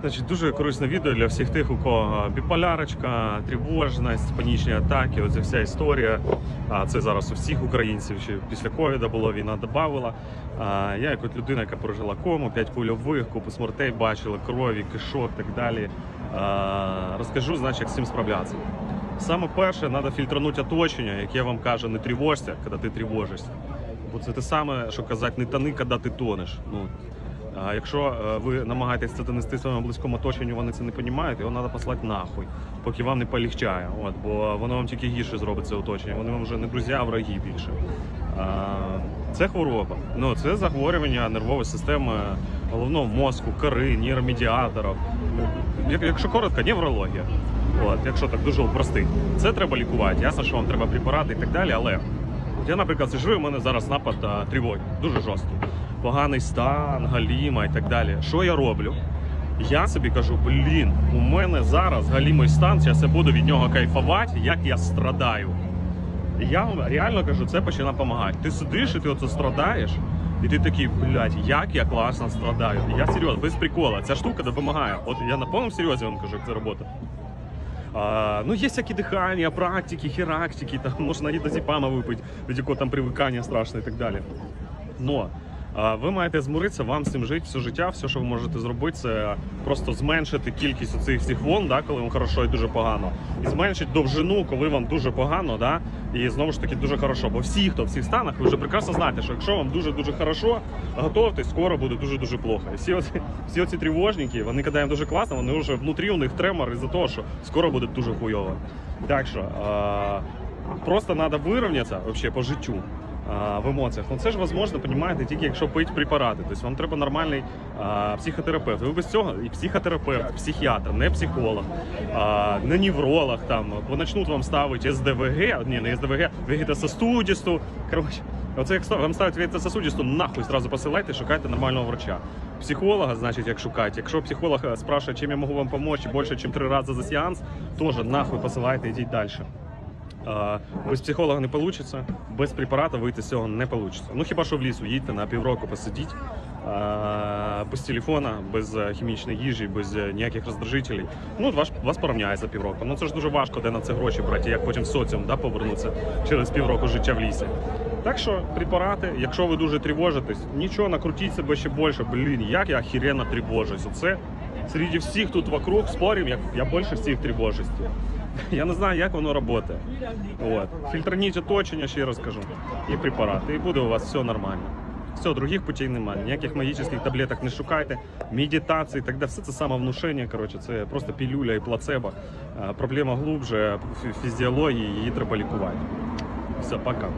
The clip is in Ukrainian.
Значить, дуже корисне відео для всіх тих, у кого біполярочка, тривожність, панічні атаки. Оця вся історія. Це зараз у всіх українців. Ще після ковіда було війна додавала. А я, як от людина, яка прожила кому, 5 польових, купу смертей бачила, крові, кишок, так далі. Розкажу, значить, як з цим справлятися. Саме перше, треба фільтранути оточення, яке вам каже, не тривожся, коли ти тривожишся. Бо це те саме, що казати, не тони, коли ти тонеш. Ну, якщо е, ви намагаєтесь це донести своєму близькому оточенню, вони це не розуміють, його треба послати нахуй, поки вам не полегчає. От, бо воно вам тільки гірше зробить це оточення. Вони вам вже не друзі, а враги більше. Це хвороба. Ну, це захворювання нервової системи головного мозку, кори, нейромедіаторів. Як- Якщо коротко, неврологія. От, якщо так дуже простий. Це треба лікувати. Ясно, що вам треба препарати і так далі, але От я, наприклад, сижу, і в мене зараз напад а, тривоги, дуже жорсткий. Поганий стан, галіма і так далі. Що я роблю? Я собі кажу, блін, у мене зараз галімий стан, зараз я буду від нього кайфувати, як я страдаю. І я вам реально кажу, це починає допомагати. Ти сидиш і ти оце страдаєш, і ти такий, блядь, як я класно страдаю. І я серйозно, без прикола, ця штука допомагає. От я на повному серйозі вам кажу, як це робота. А, ну, є всякі дихання, практики, хірактики, там можна ідозіпама випити, від якого там привикання страшне і так далі. Но ви маєте змиритися, вам з цим жити все життя, все, що ви можете зробити, це просто зменшити кількість оцих всіх волн, да, коли вам хорошо і дуже погано. І зменшити довжину, коли вам дуже погано, да, і знову ж таки дуже хорошо. Бо всі, хто в цих станах, ви вже прекрасно знаєте, що якщо вам дуже-дуже хорошо, готовтесь, скоро буде дуже-дуже плохо. І всі оці, всі оці тривожники, вони їм дуже класно, вони вже внутрі у них тремор із-за того, що скоро буде дуже хуйово. Так що а, просто треба вирівнятися по життю. В емоціях, ну це ж можливо, понімаєте, тільки якщо пити препарати. Тобто вам треба нормальний а, психотерапевт. Ви без цього і психотерапевт, психіатр, не психолог, а, не невролог там, почнуть вам ставити СДВГ, ні, не СДВГ, вегетососудисту. Коротше, оце як вам ставить вегетососудисту, нахуй зразу посилайте, шукайте нормального врача. Психолога, значить, як шукати. Якщо психолог е, спрашиває, чим я можу вам допомогти більше, ніж три рази за сеанс, теж нахуй посилайте, йдіть далі. Без психолога не вийде, без препарата вийти з цього не вийде. Ну хіба що в ліс уїдьте на півроку посидіть, без телефона, без е, хімічної їжі, без е, ніяких роздражителей. Ну, вас, вас порівняє за півроку. Ну це ж дуже важко, де на це гроші брати, як потім соціум да, повернутися через півроку життя в лісі. Так що препарати, якщо ви дуже тривожитесь, нічого, накрутіть себе ще більше. Блін, як я охеренно тривожусь. Оце серед всіх тут вокруг спорим, як я більше всіх тривожусь. Я не знаю, як воно працює. От. Фільтраніть оточення, ще раз кажу, і препарати, і буде у вас все нормально. Все, других путей немає. Ніяких магічних таблеток не шукайте, медитації, так далі. Все це самовнушення, коротше, це просто пілюля і плацебо. Проблема глубже, фізіології, її треба лікувати. Все, пока.